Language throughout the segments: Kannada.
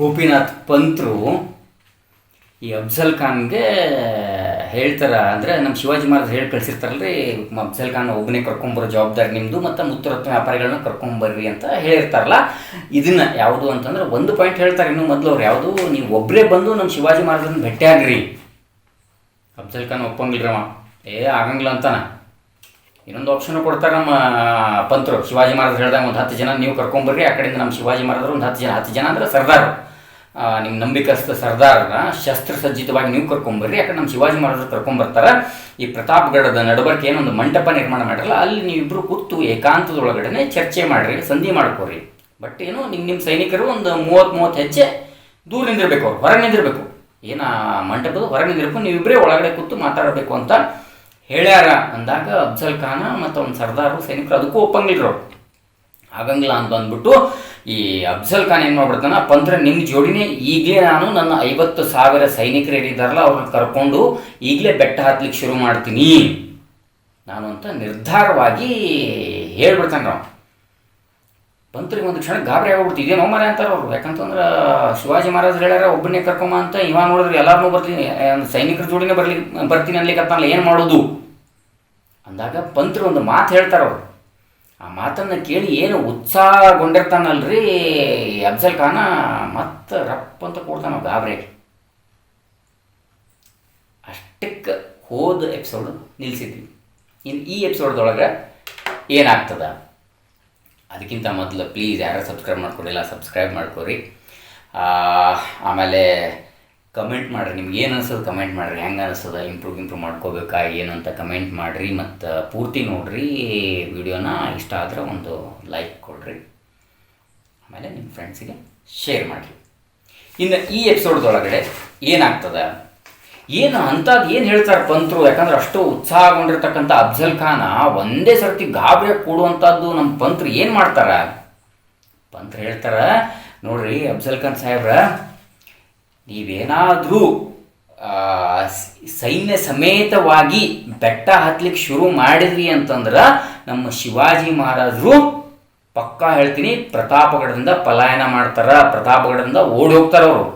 ಗೋಪಿನಾಥ್ ಪಂತ್ರು ಈ ಅಫ್ಜಲ್ ಖಾನ್ಗೆ ಹೇಳ್ತಾರ, ಅಂದರೆ ನಮ್ಮ ಶಿವಾಜಿ ಮಹಾರಾಜ್ ಹೇಳಿ ಕಳ್ಸಿರ್ತಾರಲ್ರಿ ಅಫ್ಜಲ್ ಖಾನ್ ಒಬ್ಬನೇ ಕರ್ಕೊಂಬರೋ ಜವಾಬ್ದಾರಿ ನಿಮ್ಮದು ಮತ್ತು ಮುತ್ತುರತ್ನ ವ್ಯಾಪಾರಿಗಳನ್ನ ಕರ್ಕೊಂಬರ್ರಿ ಅಂತ ಹೇಳಿರ್ತಾರಲ್ಲ ಇದನ್ನ ಯಾವುದು ಅಂತಂದ್ರೆ ಒಂದು ಪಾಯಿಂಟ್ ಹೇಳ್ತಾರೆ ಇನ್ನು ಮೊದಲು ಅವ್ರು, ಯಾವುದು, ನೀವು ಒಬ್ಬರೇ ಬಂದು ನಮ್ಮ ಶಿವಾಜಿ ಮಹಾರಾಜನ ಭೇಟಿಯಾಗ್ರಿ ಅಫ್ಜಲ್ ಖಾನ್ ಒಪ್ಪಂಗಿಲ್ರವ ಏ, ಆಗಂಗಿಲ್ಲ ಅಂತಾನ. ಇನ್ನೊಂದು ಆಪ್ಷನ್ ಕೊಡ್ತಾರೆ ನಮ್ಮ ಪಂತರು, ಶಿವಾಜಿ ಮಹಾರಾಜ್ ಹೇಳ್ದಂಗೆ ಒಂದು ಹತ್ತು ಜನ ನೀವು ಕರ್ಕೊಂಬರ್ರಿ, ಆ ಕಡೆಯಿಂದ ನಮ್ಮ ಶಿವಾಜಿ ಮಹಾರಾಜರು ಒಂದು ಹತ್ತು ಜನ ಹತ್ತು ಜನ ಅಂದ್ರೆ ಸರ್ದಾರ್. ನಿಮ್ಮ ನಂಬಿಕಸ್ಥ ಸರ್ದಾರನ ಶಸ್ತ್ರಸಜ್ಜಿತವಾಗಿ ನೀವು ಕರ್ಕೊಂಬರ್ರಿ, ಯಾಕಂದ್ರೆ ನಮ್ಮ ಶಿವಾಜಿ ಮಹಾರಾಜರು ಕರ್ಕೊಂಬರ್ತಾರೆ. ಈ ಪ್ರತಾಪ್ಗಢದ ನಡಬರ್ಕೆ ಏನೊಂದು ಮಂಟಪ ನಿರ್ಮಾಣ ಮಾಡಿರಲ್ಲ, ಅಲ್ಲಿ ನೀವಿಬ್ಬರು ಕೂತು ಏಕಾಂತದೊಳಗಡೆ ಚರ್ಚೆ ಮಾಡ್ರಿ ಸಂಧಿ ಮಾಡ್ಕೋರಿ. ಬಟ್ ಏನು ನಿಮ್ಮ ನಿಮ್ಮ ಸೈನಿಕರು ಒಂದು ಮೂವತ್ತು ಮೂವತ್ತು ಹೆಜ್ಜೆ ದೂರ ನಿಂದಿರ್ಬೇಕು ಅವ್ರು, ಹೊರಗೆ ನಿಂದಿರಬೇಕು. ಏನ ಮಂಟಪದ ಹೊರಗೆ ನಿಂದಿರ್ಬೇಕು ನೀವಿಬ್ಬರೇ ಒಳಗಡೆ ಕೂತು ಮಾತಾಡಬೇಕು ಅಂತ ಹೇಳ್ಯಾರ. ಅಂದಾಗ ಅಫ್ಜಲ್ ಖಾನ ಮತ್ತು ಅವ್ನ ಸರ್ದಾರು, ಸೈನಿಕರು, ಅದಕ್ಕೂ ಒಪ್ಪಂಗಿಲ್ರು ಆಗಂಗಿಲ್ಲ ಅಂತ ಅಂದ್ಬಿಟ್ಟು ಈ ಅಫ್ಜಲ್ ಖಾನ್ ಏನು ಮಾಡ್ಬಿಡ್ತಾನ ಪಂತ್ರ ನಿಮ್ಮ ಜೋಡಿನೇ ಈಗಲೇ ನಾನು ನನ್ನ ಐವತ್ತು ಸಾವಿರ ಸೈನಿಕರು ಏನಿದ್ದಾರಲ್ಲ ಅವ್ರನ್ನ ಕರ್ಕೊಂಡು ಈಗಲೇ ಬೆಟ್ಟ ಹತ್ಲಿಕ್ಕೆ ಶುರು ಮಾಡ್ತೀನಿ ನಾನು ಅಂತ ನಿರ್ಧಾರವಾಗಿ ಹೇಳ್ಬಿಡ್ತಾನೆ ನಾವು ಪಂತ್ರಿಗೆ ಒಂದು ಕ್ಷಣ ಗಾಬರಿ ಆಗ್ಬಿಡ್ತು. ಇದೇನೋ ಮನೆ ಅಂತಾರೆ ಅವರು. ಯಾಕಂತಂದ್ರೆ ಶಿವಾಜಿ ಮಹಾರಾಜ್ ಹೇಳ್ಯಾರ ಒಬ್ಬನೇ ಕರ್ಕೊಂಬ ಅಂತ ಇವ ನೋಡಿದ್ರೆ ಎಲ್ಲರನ್ನೂ ಬರ್ತೀನಿ ಸೈನಿಕರ ಜೋಡಿನೇ ಬರ್ಲಿ, ಬರ್ತೀನಿ ಅನ್ಲಿಕ್ಕೆ ಏನು ಮಾಡೋದು? ಅಂದಾಗ ಪಂತ್ರಿ ಒಂದು ಮಾತು ಹೇಳ್ತಾರೆ ಅವರು. ಆ ಮಾತನ್ನು ಕೇಳಿ ಏನು ಉತ್ಸಾಹಗೊಂಡಿರ್ತಾನಲ್ರಿ ಅಫ್ಜಲ್ ಖಾನ? ಮತ್ತೆ ರಪ್ ಅಂತ ಕೊಡ್ತಾನ ಗಾಬ್ರೆ. ಅಷ್ಟಕ್ಕೆ ಹೋದ ಎಪಿಸೋಡ್ ನಿಲ್ಲಿಸಿದ್ವಿ ಇನ್ನು ಈ ಎಪಿಸೋಡ್ದೊಳಗೆ ಏನಾಗ್ತದ? ಅದಕ್ಕಿಂತ ಮೊದಲು ಪ್ಲೀಸ್ ಯಾರು ಸಬ್ಸ್ಕ್ರೈಬ್ ಮಾಡ್ಕೊಂಡಿಲ್ಲ ಸಬ್ಸ್ಕ್ರೈಬ್ ಮಾಡ್ಕೊರಿ. ಆಮೇಲೆ ಕಮೆಂಟ್ ಮಾಡಿರಿ, ನಿಮ್ಗೆ ಏನು ಅನ್ಸೋದು ಕಮೆಂಟ್ ಮಾಡಿರಿ. ಹೆಂಗೆ ಅನಿಸ್ತದ ಇಂಪ್ರೂವ್ ಇಂಪ್ರೂವ್ ಮಾಡ್ಕೋಬೇಕಾ? ಏನು ಅಂತ ಕಮೆಂಟ್ ಮಾಡಿರಿ. ಮತ್ತು ಪೂರ್ತಿ ನೋಡಿರಿ ವಿಡಿಯೋನ ಇಷ್ಟ ಆದರೆ ಒಂದು ಲೈಕ್ ಕೊಡ್ರಿ. ಆಮೇಲೆ ನಿಮ್ಮ ಫ್ರೆಂಡ್ಸಿಗೆ ಶೇರ್ ಮಾಡಿರಿ. ಇನ್ನು ಈ ಎಪಿಸೋಡ್ದೊಳಗಡೆ ಏನಾಗ್ತದೆ? ಏನು ಅಂಥದ್ದು ಏನು ಹೇಳ್ತಾರೆ ಪಂತ್ರು? ಯಾಕಂದ್ರೆ ಅಷ್ಟು ಉತ್ಸಾಹಗೊಂಡಿರ್ತಕ್ಕಂಥ ಅಫ್ಜಲ್ ಖಾನ ಒಂದೇ ಸರ್ತಿ ಗಾಬರಿ ಕೊಡುವಂಥದ್ದು ನಮ್ಮ ಪಂತ್ರು ಏನು ಮಾಡ್ತಾರ? ಪಂತ್ರು ಹೇಳ್ತಾರ, ನೋಡ್ರಿ ಅಫ್ಜಲ್ ಖಾನ್ ಸಾಹೇಬ್ರ ನೀವೇನಾದರೂ ಸೈನ್ಯ ಸಮೇತವಾಗಿ ಬೆಟ್ಟ ಹತ್ಲಿಕ್ಕೆ ಶುರು ಮಾಡಿದ್ರಿ ಅಂತಂದ್ರೆ ನಮ್ಮ ಶಿವಾಜಿ ಮಹಾರಾಜರು ಪಕ್ಕಾ ಹೇಳ್ತೀನಿ ಪ್ರತಾಪಗಢದಿಂದ ಪಲಾಯನ ಮಾಡ್ತಾರ, ಪ್ರತಾಪಗಢದಿಂದ ಓಡಿ ಹೋಗ್ತಾರ ಅವರು.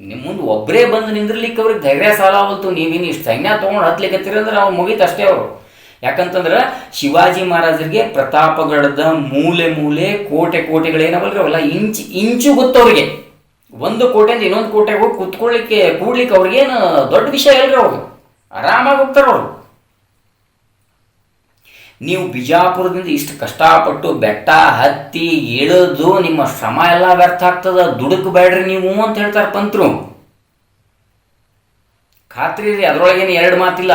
ನಿಮ್ಮ ಮುಂದೆ ಒಬ್ಬರೇ ಬಂದು ನಿಂದಿರ್ಲಿಕ್ಕೆ ಅವ್ರಿಗೆ ಧೈರ್ಯ ಸಾಲಾವಲ್ತು ನೀವೇನು ಇಷ್ಟು ಸೈನ್ಯ ತೊಗೊಂಡು ಹತ್ಲಿಕ್ಕೆ ಅಂದ್ರೆ ಅವ್ರು ಮುಗೀತು ಅಷ್ಟೇ ಅವರು. ಯಾಕಂತಂದ್ರೆ ಶಿವಾಜಿ ಮಹಾರಾಜರಿಗೆ ಪ್ರತಾಪಗಡದ ಮೂಲೆ ಮೂಲೆ ಕೋಟೆ ಕೋಟೆಗಳೇನವಲ್ರಿ ಅವೆಲ್ಲ ಇಂಚು ಇಂಚು ಗೊತ್ತವ್ರಿಗೆ. ಒಂದು ಕೋಟೆಯಿಂದ ಇನ್ನೊಂದು ಕೋಟೆಗೆ ಹೋಗಿ ಕುತ್ಕೊಳ್ಳಿಕ್ಕೆ, ಕೂಡ್ಲಿಕ್ಕೆ ಅವ್ರಿಗೇನು ದೊಡ್ಡ ವಿಷಯ ಇಲ್ರಿ ಅವರು ಆರಾಮಾಗಿ ಹೋಗ್ತಾರ ಅವರು. ನೀವು ಬಿಜಾಪುರದಿಂದ ಇಷ್ಟು ಕಷ್ಟಪಟ್ಟು ಬೆಟ್ಟ ಹತ್ತಿ ಇಳಿದು ನಿಮ್ಮ ಶ್ರಮ ಎಲ್ಲ ವ್ಯರ್ಥ ಆಗ್ತದ ದುಡುಕಬೇಡ್ರಿ ನೀವು ಅಂತ ಹೇಳ್ತಾರೆ ಪಂತ್ರು. ಖಾತ್ರಿ ರೀ, ಅದ್ರೊಳಗೇನು ಎರಡು ಮಾತಿಲ್ಲ.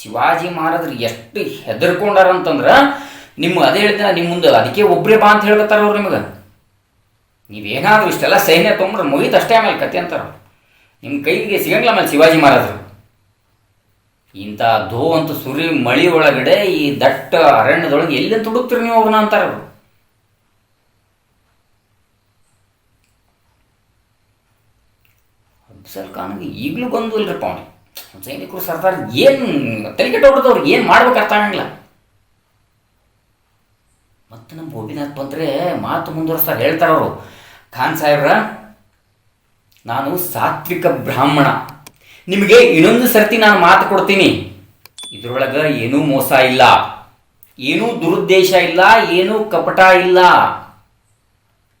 ಶಿವಾಜಿ ಮಹಾರಾಜರು ಎಷ್ಟು ಹೆದರ್ಕೊಂಡಾರ ಅಂತಂದ್ರೆ ನಿಮ್ಮ ಅದೇ ಹೇಳ್ತೀನಿ ನಿಮ್ಮ ಮುಂದೆ ಅದಕ್ಕೆ ಒಬ್ಬರೇ ಬಾ ಅಂತ ಹೇಳ್ಕೊತಾರ ಅವ್ರು ನಿಮಗೆ. ನೀವೇನಾದ್ರೂ ಇಷ್ಟೆಲ್ಲ ಸೈನ್ಯ ತೊಗೊಂಡ್ರೆ ಮುಗೀತು ಅಷ್ಟೇ ಆಮೇಲೆ ಕತೆ ಅಂತಾರ ನಿಮ್ಮ ಕೈಗೆ ಸಿಗಂಗಿಲ್ಲ ಆಮೇಲೆ ಶಿವಾಜಿ ಮಹಾರಾಜರು. ಇಂಥ ಧೋ ಅಂತ ಸುರಿ ಮಳಿ ಒಳಗಡೆ ಈ ದಟ್ಟ ಅರಣ್ಯದೊಳಗೆ ಎಲ್ಲಿ ತುಡುಕ್ತೀರಿ ನೀವು ಅವ್ರನ್ನ ಅಂತಾರ ಅವ್ರು. ಅಫ್ಜಲ್ ಖಾನ್ಗೆ ಈಗಲೂ ಬಂದು ಇಲ್ರಪ್ಪ ಅವನಿಗೆ. ಸೈನಿಕರು ಸರ್ದಾರ್ ಏನು ತಲೆ ಕೆಟ್ಟವ್ರದವ್ರಿಗೆ ಏನು ಮಾಡ್ಬೇಕು ಅರ್ಥ ಆಗಂಗಿಲ್ಲ. ಮತ್ತು ನಮ್ಮ ಗೋಪಿನಾಥ್ ಬಂದ್ರೆ ಮಾತು ಮುಂದುವರಿಸ್ತಾರೆ ಹೇಳ್ತಾರೆ ಅವರು. ಖಾನ್ ಸಾಹೇಬ್ರ, ನಾನು ಸಾತ್ವಿಕ ಬ್ರಾಹ್ಮಣ. ನಿಮಗೆ ಇನ್ನೊಂದು ಸರ್ತಿ ನಾನು ಮಾತು ಕೊಡ್ತೀನಿ. ಇದರೊಳಗೆ ಏನೂ ಮೋಸ ಇಲ್ಲ. ಏನೂ ದುರುದ್ದೇಶ ಇಲ್ಲ, ಏನೂ ಕಪಟ ಇಲ್ಲ.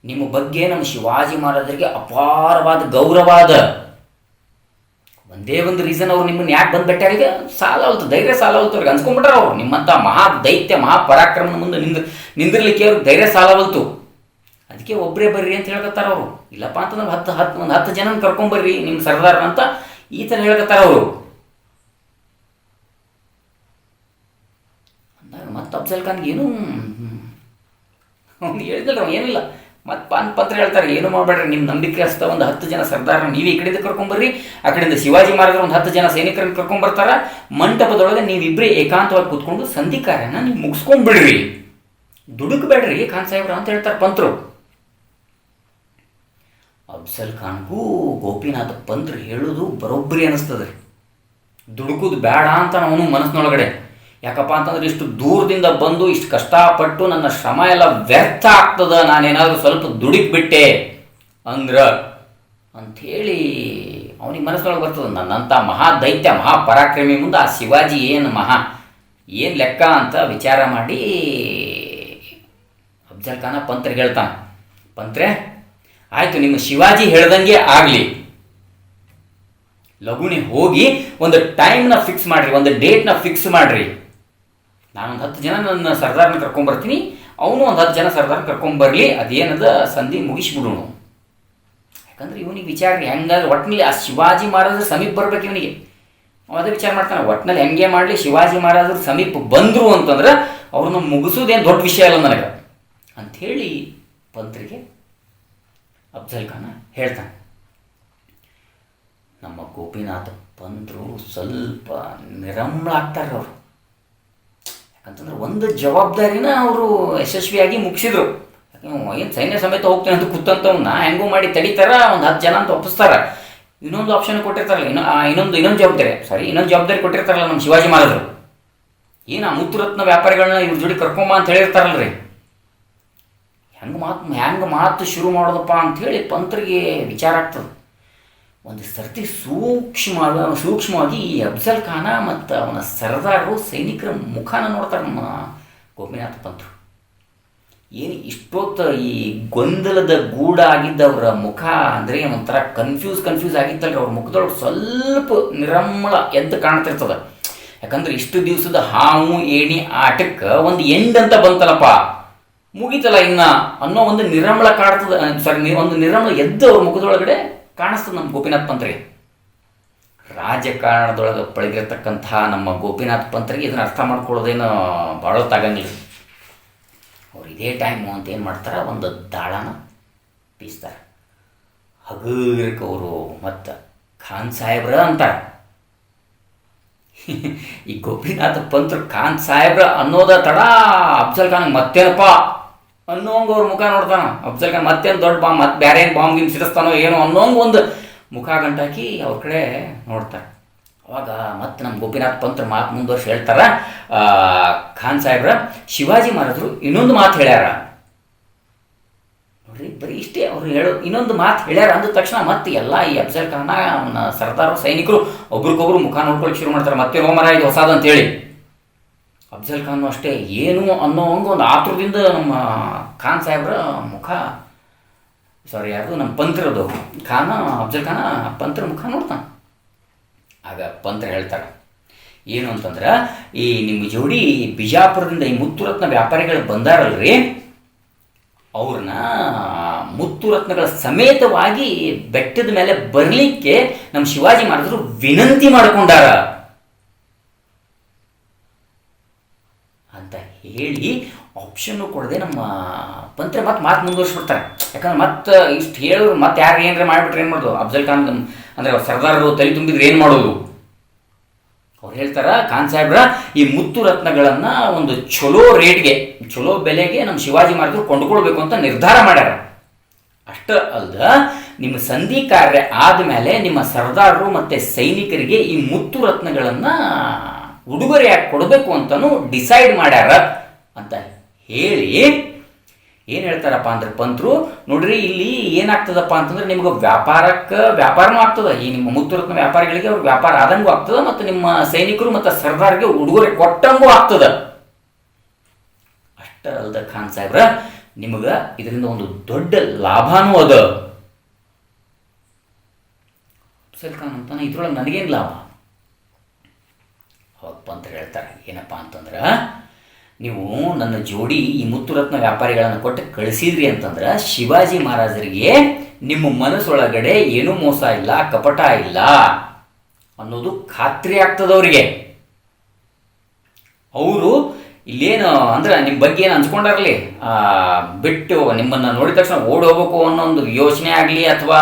ನಿಮ್ಮ ಬಗ್ಗೆ ನಮ್ಮ ಶಿವಾಜಿ ಮಹಾರಾಜರಿಗೆ ಅಪಾರವಾದ ಗೌರವ ಅದ. ಒಂದೇ ಒಂದು ರೀಸನ್ ಅವ್ರು ನಿಮ್ಮನ್ನು ಯಾಕೆ ಬಂದು ಸಾಲ ಆಲ್ತು ಧೈರ್ಯ ಸಾಲ ಆಲ್ತು ಅವ್ರಿಗೆ. ಅನ್ಸ್ಕೊಂಡ್ಬಿಟ್ರ ಅವ್ರು. ನಿಮ್ಮಂಥ ಮಹಾ ದೈತ್ಯ, ಮಹಾ ಪರಾಕ್ರಮದ ಮುಂದೆ ನಿಂದ ನಿಂದಿರ್ಲಿಕ್ಕೆ ಅವ್ರಿಗೆ ಧೈರ್ಯ ಸಾಲವಲ್ತು ಅದಕ್ಕೆ ಒಬ್ಬರೇ ಬರ್ರಿ ಅಂತ ಹೇಳ್ಕತ್ತಾರ ಅವರು. ಇಲ್ಲಪ್ಪ ಅಂತಂದ್ರೆ ಹತ್ತು ಹತ್ತು ಒಂದು ಹತ್ತು ಜನನ ಕರ್ಕೊಂಬರ್ರಿ ನಿಮ್ಮ ಸರ್ದಾರ್ ಅಂತ ಈ ಥರ ಹೇಳ್ಕತ್ತಾರ ಅವರು. ಅಂದಾಗ ಮತ್ತೆ ಅಫ್ಜಲ್ ಖಾನ್ಗೆ ಏನೂ ಅವ್ನು ಹೇಳಿದಿಲ್ಲ ಏನಿಲ್ಲ. ಮತ್ತೆ ಪಾನ್ ಪತ್ರ ಹೇಳ್ತಾರೆ, ಏನು ಮಾಡಬೇಡ್ರಿ ನಿಮ್ಮ ನಂಬಿಕೆ ಅಸ್ತ ಒಂದು ಹತ್ತು ಜನ ಸರ್ದಾರ ನೀವು ಈ ಕಡೆಯಿಂದ ಕರ್ಕೊಂಬರ್ರಿ ಆ ಕಡೆಯಿಂದ ಶಿವಾಜಿ ಮಹಾರಾಜರು ಒಂದು ಹತ್ತು ಜನ ಸೈನಿಕರನ್ನು ಕರ್ಕೊಂಬರ್ತಾರ ಮಂಟಪದೊಳಗೆ ನೀವಿಬ್ಬರೇ ಏಕಾಂತವಾಗಿ ಕೂತ್ಕೊಂಡು ಸಂಧಿ ಕಾರ್ಯನ ನೀವು ಮುಗಿಸ್ಕೊಂಡ್ಬಿಡ್ರಿ ದುಡುಕ್ಬೇಡ್ರಿ ಖಾನ್ ಸಾಹೇಬ್ರ ಅಂತ ಹೇಳ್ತಾರೆ ಪಂತ್ರು. ಅಫ್ಸಲ್ ಖಾನ್ಗೂ ಗೋಪಿನಾಥ ಪಂತ್ರ ಹೇಳೋದು ಬರೋಬ್ಬರಿ ಅನಿಸ್ತದೆ. ರೀ ದುಡುಕುದು ಬೇಡ ಅಂತ ಅವನು ಮನಸ್ಸಿನೊಳಗಡೆ. ಯಾಕಪ್ಪ ಅಂತಂದ್ರೆ ಇಷ್ಟು ದೂರದಿಂದ ಬಂದು ಇಷ್ಟು ಕಷ್ಟಪಟ್ಟು ನನ್ನ ಶ್ರಮ ಎಲ್ಲ ವ್ಯರ್ಥ ಆಗ್ತದ, ನಾನೇನಾದರೂ ಸ್ವಲ್ಪ ದುಡುಕ್ಬಿಟ್ಟೆ ಅಂದ್ರ ಅಂಥೇಳಿ ಅವನಿಗೆ ಮನಸ್ಸಿನೊಳಗೆ ಬರ್ತದೆ, ನನ್ನಂಥ ಮಹಾ ದೈತ್ಯ ಮಹಾ ಪರಾಕ್ರಮಿ ಮುಂದೆ ಆ ಶಿವಾಜಿ ಏನು ಮಹಾ, ಏನು ಲೆಕ್ಕ ಅಂತ ವಿಚಾರ ಮಾಡಿ ಅಫ್ಜಲ್ ಖಾನ ಪಂತ್ರ ಹೇಳ್ತಾನೆ. ಪಂತ್ರೆ ಆಯಿತು, ನಿಮ್ಮ ಶಿವಾಜಿ ಹೇಳ್ದಂಗೆ ಆಗಲಿ. ಲಘುನೆ ಹೋಗಿ ಒಂದು ಟೈಮ್ನ ಫಿಕ್ಸ್ ಮಾಡಿರಿ, ಒಂದು ಡೇಟ್ನ ಫಿಕ್ಸ್ ಮಾಡಿರಿ. ನಾನೊಂದು ಹತ್ತು ಜನ ನನ್ನ ಸರ್ದಾರ್ನ ಕರ್ಕೊಂಬರ್ತೀನಿ, ಅವನು ಒಂದು ಹತ್ತು ಜನ ಸರ್ದಾರ್ನ ಕರ್ಕೊಂಬರ್ಲಿ, ಅದೇನದ ಸಂಧಿ ಮುಗಿಸ್ಬಿಡೋಣ. ಯಾಕಂದ್ರೆ ಇವನಿಗೆ ವಿಚಾರ ಹೆಂಗಾದ್ರೆ ಒಟ್ಟಿನಲ್ಲಿ ಆ ಶಿವಾಜಿ ಮಹಾರಾಜರ ಸಮೀಪ ಬರ್ಬೇಕು ಇವನಿಗೆ. ಅದೇ ವಿಚಾರ ಮಾಡ್ತಾನೆ ಒಟ್ಟಿನಲ್ಲಿ ಹೆಂಗೆ ಮಾಡಲಿ, ಶಿವಾಜಿ ಮಹಾರಾಜರ ಸಮೀಪ ಬಂದರು ಅಂತಂದ್ರೆ, ಅವ್ರನ್ನ ಮುಗಿಸೋದೇನು ದೊಡ್ಡ ವಿಷಯ ಅಲ್ಲ ನನಗೆ. ಅಂಥೇಳಿ ಪಂತ್ರಿಗೆ ಅಫ್ಜಲ್ ಖಾನ ಹೇಳ್ತಾನೆ. ನಮ್ಮ ಗೋಪಿನಾಥ ಬಂದರು ಸ್ವಲ್ಪ ನಿರಂಬಳಾಗ್ತಾರೆ ಅವರು. ಯಾಕಂತಂದ್ರೆ ಒಂದು ಜವಾಬ್ದಾರಿನ ಅವರು ಯಶಸ್ವಿಯಾಗಿ ಮುಗಿಸಿದ್ರು. ಏನು ಸೈನ್ಯ ಸಮೇತ ಹೋಗ್ತೀನಿ ಅಂತ ಕೂತಂತವ್ನ ಹೆಂಗೂ ಮಾಡಿ ತಡೀತಾರ, ಒಂದು ಹತ್ತು ಜನ ಅಂತ ಒಪ್ಪಿಸ್ತಾರೆ. ಇನ್ನೊಂದು ಆಪ್ಷನ್ ಕೊಟ್ಟಿರ್ತಾರಲ್ಲ, ಇನ್ನು ಇನ್ನೊಂದು ಇನ್ನೊಂದು ಜವಾಬ್ದಾರಿ. ಸಾರಿ, ಇನ್ನೊಂದು ಜವಾಬ್ದಾರಿ ಕೊಟ್ಟಿರ್ತಾರಲ್ಲ ನಮ್ಮ ಶಿವಾಜಿ ಮಹಾರಾಜರು. ಏನು ಆ ಮುತ್ತುರತ್ನ ವ್ಯಾಪಾರಿಗಳನ್ನ ಇವ್ರ ಜೋಡಿ ಕರ್ಕೊಂಬ ಅಂತ ಹೇಳಿರ್ತಾರಲ್ರಿ. ಹೆಂಗೆ ಮಾತು ಹೆಂಗೆ ಮಾತು ಶುರು ಮಾಡೋದಪ್ಪ ಅಂಥೇಳಿ ಪಂತ್ರಿಗೆ ವಿಚಾರ ಆಗ್ತದೆ. ಒಂದು ಸರ್ತಿ ಸೂಕ್ಷ್ಮ ಸೂಕ್ಷ್ಮವಾಗಿ ಈ ಅಫ್ಜಲ್ ಖಾನ ಮತ್ತು ಅವನ ಸರ್ದಾರರು ಸೈನಿಕರ ಮುಖಾನ ನೋಡ್ತಾರೆ ನಮ್ಮ ಗೋಪಿನಾಥ ಪಂತರು ಏನು ಇಷ್ಟೊತ್ತು ಈ ಗೊಂದಲದ ಗೂಡ ಆಗಿದ್ದವರ ಮುಖ ಅಂದರೆ ಒಂಥರ ಕನ್ಫ್ಯೂಸ್ ಕನ್ಫ್ಯೂಸ್ ಆಗಿತ್ತಲ್ರಿ ಅವ್ರ ಮುಖದೊಳಗೆ ಸ್ವಲ್ಪ ನಿರಮ್ಮಳ ಎದ್ದು ಕಾಣ್ತಿರ್ತದೆ. ಯಾಕಂದ್ರೆ ಇಷ್ಟು ದಿವಸದ ಹಾವು, ಏಣಿ ಆಟಕ್ಕೆ ಒಂದು ಎಂಡ್ ಅಂತ ಬಂತಲ್ಲಪ್ಪ. ಮುಗೀತಲ್ಲ ಇನ್ನ ಅನ್ನೋ ಒಂದು ನಿರಮಳ ಕಾಡ್ತದ ಸಾರಿ ಒಂದು ನಿರಮಳ ಎದ್ದು ಅವ್ರ ಮುಖದೊಳಗಡೆ ಕಾಣಿಸ್ತದೆ ನಮ್ಮ ಗೋಪಿನಾಥ್ ಪಂತ್ರಿಗೆ ರಾಜಕಾರಣದೊಳಗೆ ಪಳಗಿರ್ತಕ್ಕಂತಹ ನಮ್ಮ ಗೋಪಿನಾಥ್ ಪಂತ್ರಿಗೆ ಇದನ್ನ ಅರ್ಥ ಮಾಡ್ಕೊಳ್ಳೋದೇನು ಭಾಳ ತಾಗಂಗಿಲ್ಲ ಅವ್ರು ಇದೇ ಟೈಮು ಅಂತ ಏನು ಮಾಡ್ತಾರೆ? ಒಂದು ದಾಳನ ಬೀಸ್ತಾರೆ ಹಗೀರಕ್ಕೆ ಅವರು ಮತ್ತು ಖಾನ್ ಸಾಹೇಬ್ರ ಅಂತಾರೆ. ಈ ಗೋಪಿನಾಥ ಪಂತ್ರ ಖಾನ್ ಸಾಹೇಬ್ರ ಅನ್ನೋದ ತಡ ಅಫ್ಜಲ್ ಖಾನ್ ಮತ್ತೇನಪ್ಪ? ಅನ್ನೋಂಗ ಅವ್ರ ಮುಖ ನೋಡ್ತಾನ. ಅಫ್ಜಲ್ ಖಾನ್ ಮತ್ತೇನು ದೊಡ್ಡ ಬಾಂಬ್, ಮತ್ತೆ ಬೇರೆ ಏನು ಬಾಂಬ್ ಗಿಂಬ್ ಸಿಡಿಸ್ತಾನೋ ಏನೋ ಅನ್ನೋಂಗ ಒಂದು ಮುಖ ಗಂಟಾಕಿ ಅವ್ರ ಕಡೆ ನೋಡ್ತಾರೆ. ಅವಾಗ ಮತ್ತೆ ನಮ್ಮ ಗೋಪಿನಾಥ್ ಪಂತ್ರ ಮಾತು ಮುಂದುವರ್ಸಿ ಹೇಳ್ತಾರ. ಖಾನ್ ಸಾಹೇಬ್ರ, ಶಿವಾಜಿ ಮಹಾರಾಜರು ಇನ್ನೊಂದು ಮಾತು ಹೇಳ್ಯಾರ. ನೋಡ್ರಿ, ಬರೀ ಇಷ್ಟೇ ಅವ್ರು ಹೇಳೋ ಇನ್ನೊಂದು ಮಾತು ಹೇಳ್ಯಾರ ಅಂದ ತಕ್ಷಣ ಮತ್ತೆ ಎಲ್ಲ ಈ ಅಫ್ಜಲ್ ಖಾನ ಅವನ ಸರ್ದಾರ ಸೈನಿಕರು ಒಬ್ರಿಗೊಬ್ರು ಮುಖ ನೋಡ್ಕೊಳ್ಳಿ ಶುರು ಮಾಡ್ತಾರೆ. ಮತ್ತೆ ಹೋಮರ ಇದು ಅಂತೇಳಿ. ಅಫ್ಜಲ್ ಖಾನ್ ಅಷ್ಟೇ, ಏನು ಅನ್ನೋ ಹಂಗೆ ಒಂದು ಆತುರದಿಂದ ನಮ್ಮ ಖಾನ್ ಸಾಹೇಬ್ರ ಮುಖ ಸಾರಿ ಯಾರ್ದು? ನಮ್ಮ ಪಂತ್ರದು ಖಾನ ಅಫ್ಜಲ್ ಖಾನ ಪಂತ್ರ ಮುಖ ನೋಡ್ತಾನೆ. ಆಗ ಪಂತ್ರ ಹೇಳ್ತಾರೆ ಏನು ಅಂತಂದ್ರೆ, ಈ ನಿಮ್ಮ ಜೋಡಿ ಬಿಜಾಪುರದಿಂದ ಈ ಮುತ್ತುರತ್ನ ವ್ಯಾಪಾರಿಗಳು ಬಂದಾರಲ್ರಿ, ಅವ್ರನ್ನ ಮುತ್ತುರತ್ನಗಳ ಸಮೇತವಾಗಿ ಬೆಟ್ಟದ ಮೇಲೆ ಬರಲಿಕ್ಕೆ ನಮ್ಮ ಶಿವಾಜಿ ಮಾಡಿದ್ರು ವಿನಂತಿ ಮಾಡಿಕೊಂಡಾರ ಅಂತ ಹೇಳಿ ಆಪ್ಷನ್ನು ಕೊಡದೆ ನಮ್ಮ ಪಂತ್ರ ಮತ್ತೆ ಮಾತು ಮುಂದುವರ್ಸ್ಬಿಡ್ತಾರೆ. ಯಾಕಂದ್ರೆ ಮತ್ತೆ ಇಷ್ಟು ಹೇಳಿದ್ರು ಮತ್ತೆ ಯಾರು ಏನಾರ ಮಾಡಿಬಿಟ್ರೆ ಏನು ಮಾಡೋದು ಅಫ್ಜಲ್ ಖಾನ್ ಅಂದರೆ ಸರ್ದಾರರು ತಲೆ ತುಂಬಿದ್ರೆ ಏನು ಮಾಡೋದು? ಅವ್ರು ಹೇಳ್ತಾರ, ಖಾನ್ ಸಾಹೇಬ್ರ, ಈ ಮುತ್ತು ರತ್ನಗಳನ್ನ ಒಂದು ಚಲೋ ರೇಟ್ಗೆ ಚಲೋ ಬೆಲೆಗೆ ನಮ್ಮ ಶಿವಾಜಿ ಮಹಾರಾಜರು ಕೊಂಡ್ಕೊಳ್ಬೇಕು ಅಂತ ನಿರ್ಧಾರ ಮಾಡ್ಯಾರ. ಅಷ್ಟ ಅಲ್ದ ನಿಮ್ಮ ಸಂಧಿ ಕಾರ್ಯ ಆದಮೇಲೆ ನಿಮ್ಮ ಸರ್ದಾರರು ಮತ್ತೆ ಸೈನಿಕರಿಗೆ ಈ ಮುತ್ತು ರತ್ನಗಳನ್ನ ಉಡುಗೊರೆಯಾಗಿ ಕೊಡಬೇಕು ಅಂತಾನು ಡಿಸೈಡ್ ಮಾಡ್ಯಾರ ಅಂತ ಹೇಳಿ ಏನು ಹೇಳ್ತಾರಪ್ಪ ಅಂದ್ರೆ ಪಂತರು, ನೋಡ್ರಿ ಇಲ್ಲಿ ಏನಾಗ್ತದಪ್ಪ ಅಂತಂದ್ರೆ ನಿಮ್ಗೆ ವ್ಯಾಪಾರಕ್ಕೆ ವ್ಯಾಪಾರನೂ ಆಗ್ತದೆ. ಈ ನಿಮ್ಮ ಮುತ್ತುರತ್ನ ವ್ಯಾಪಾರಿಗಳಿಗೆ ಅವ್ರ ವ್ಯಾಪಾರ ಆದಂಗೂ ಆಗ್ತದೆ ಮತ್ತು ನಿಮ್ಮ ಸೈನಿಕರು ಮತ್ತು ಸರ್ದಾರ್ಗೆ ಉಡುಗೊರೆ ಕೊಟ್ಟಂಗೂ ಆಗ್ತದ. ಅಷ್ಟೇ ಖಾನ್ ಸಾಹೇಬ್ರ, ನಿಮಗೆ ಇದರಿಂದ ಒಂದು ದೊಡ್ಡ ಲಾಭನೂ ಅದ. ಖಾನ್ ಅಂತಾನೆ ಇದ್ರೊಳಗೆ ನನಗೇನು ಲಾಭ? ಅವಾಗ ಅಂತ ಹೇಳ್ತಾರೆ. ಏನಪ್ಪ ಅಂತಂದ್ರೆ ನೀವು ನನ್ನ ಜೋಡಿ ಈ ಮುತ್ತುರತ್ನ ವ್ಯಾಪಾರಿಗಳನ್ನು ಕೊಟ್ಟು ಕಳಿಸಿದ್ರಿ ಅಂತಂದ್ರೆ ಶಿವಾಜಿ ಮಹಾರಾಜರಿಗೆ ನಿಮ್ಮ ಮನಸ್ಸೊಳಗಡೆ ಏನೂ ಮೋಸ ಇಲ್ಲ ಕಪಟ ಇಲ್ಲ ಅನ್ನೋದು ಖಾತ್ರಿ ಆಗ್ತದೆ ಅವರಿಗೆ. ಅವರು ಇಲ್ಲೇನು ಅಂದ್ರೆ ನಿಮ್ಮ ಬಗ್ಗೆ ಏನು ಅನ್ಸ್ಕೊಂಡಾರ್ಲಿ? ಆ, ಬಿಟ್ಟು ನಿಮ್ಮನ್ನು ನೋಡಿದ ತಕ್ಷಣ ಓಡಿ ಹೋಗ್ಬೇಕು ಅನ್ನೋ ಒಂದು ಯೋಚನೆ ಆಗಲಿ ಅಥವಾ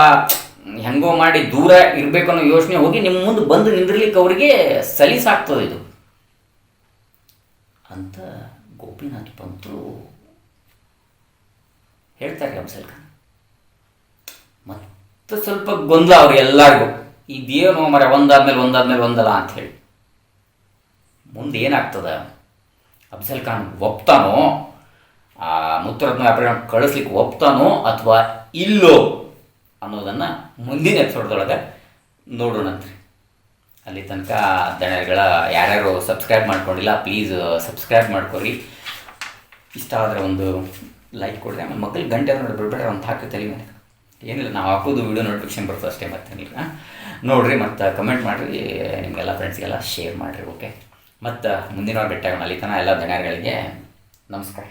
ಹೆಂಗೋ ಮಾಡಿ ದೂರ ಇರಬೇಕು ಅನ್ನೋ ಯೋಚನೆ ಹೋಗಿ ನಿಮ್ಮ ಮುಂದೆ ಬಂದು ನಿಂದಿರ್ಲಿಕ್ಕೆ ಅವರಿಗೆ ಸಲೀಸಾಗ್ತದೆ ಇದು. ಅಂತ ಗೋಪಿನಾಥ್ ಪಂತರು ಹೇಳ್ತಾರೆ ಅಫ್ಸಲ್ ಖಾನ್ ಮತ್ತೆ ಸ್ವಲ್ಪ ಗೊಂದಲ ಅವ್ರು ಎಲ್ಲರಿಗೂ. ಇದೇನು ಮರ ಒಂದಾದ್ಮೇಲೆ ಒಂದಾದ್ಮೇಲೆ ಒಂದಲ್ಲ ಅಂತ ಹೇಳಿ. ಮುಂದೆ ಏನಾಗ್ತದ? ಅಫ್ಸಲ್ ಖಾನ್ ಒಪ್ತಾನೋ? ಆ ಮುತ್ತರತ್ನ ವ್ಯಾಪಾರಿಗಳನ್ನ ಕಳಿಸ್ಲಿಕ್ಕೆ ಒಪ್ತಾನೋ ಅಥವಾ ಇಲ್ಲೋ? ಅನ್ನೋದನ್ನು ಮುಂದಿನ ಎಪಿಸೋಡ್ದೊಳಗೆ ನೋಡೋಣಂತ್ರಿ ಅಲ್ಲಿ ತನಕ ದಣಗಳ ಯಾರ್ಯಾರು ಸಬ್ಸ್ಕ್ರೈಬ್ ಮಾಡ್ಕೊಂಡಿಲ್ಲ ಪ್ಲೀಸ್ ಸಬ್ಸ್ಕ್ರೈಬ್ ಮಾಡ್ಕೊರಿ. ಇಷ್ಟ ಆದರೆ ಒಂದು ಲೈಕ್ ಕೊಡ್ರಿ. ಆಮೇಲೆ ಮಕ್ಕಳು ಗಂಟೆ ನೋಡಿ ಬಿಡ್ಬೇಡ್ರಿ ಅಂತ ಹಾಕಿ ತಲೆ ಏನಿಲ್ಲ, ನಾವು ಹಾಕೋದು ವಿಡಿಯೋ ನೋಟಿಫಿಕೇಶನ್ ಬರ್ತದೆ ಅಷ್ಟೇ ಮತ್ತೇನಿಲ್ಲ ನೋಡಿರಿ ಮತ್ತು ಕಮೆಂಟ್ ಮಾಡಿರಿ, ನಿಮಗೆಲ್ಲ ಫ್ರೆಂಡ್ಸ್ಗೆಲ್ಲ ಶೇರ್ ಮಾಡಿರಿ ಓಕೆ ಮತ್ತು ಮುಂದಿನ ವಾರ ಭೇಟಿಯಾಗೋಣ. ಅಲ್ಲಿ ತನಕ ಎಲ್ಲ ದಣ್ಯಗಳಿಗೆ ನಮಸ್ಕಾರ.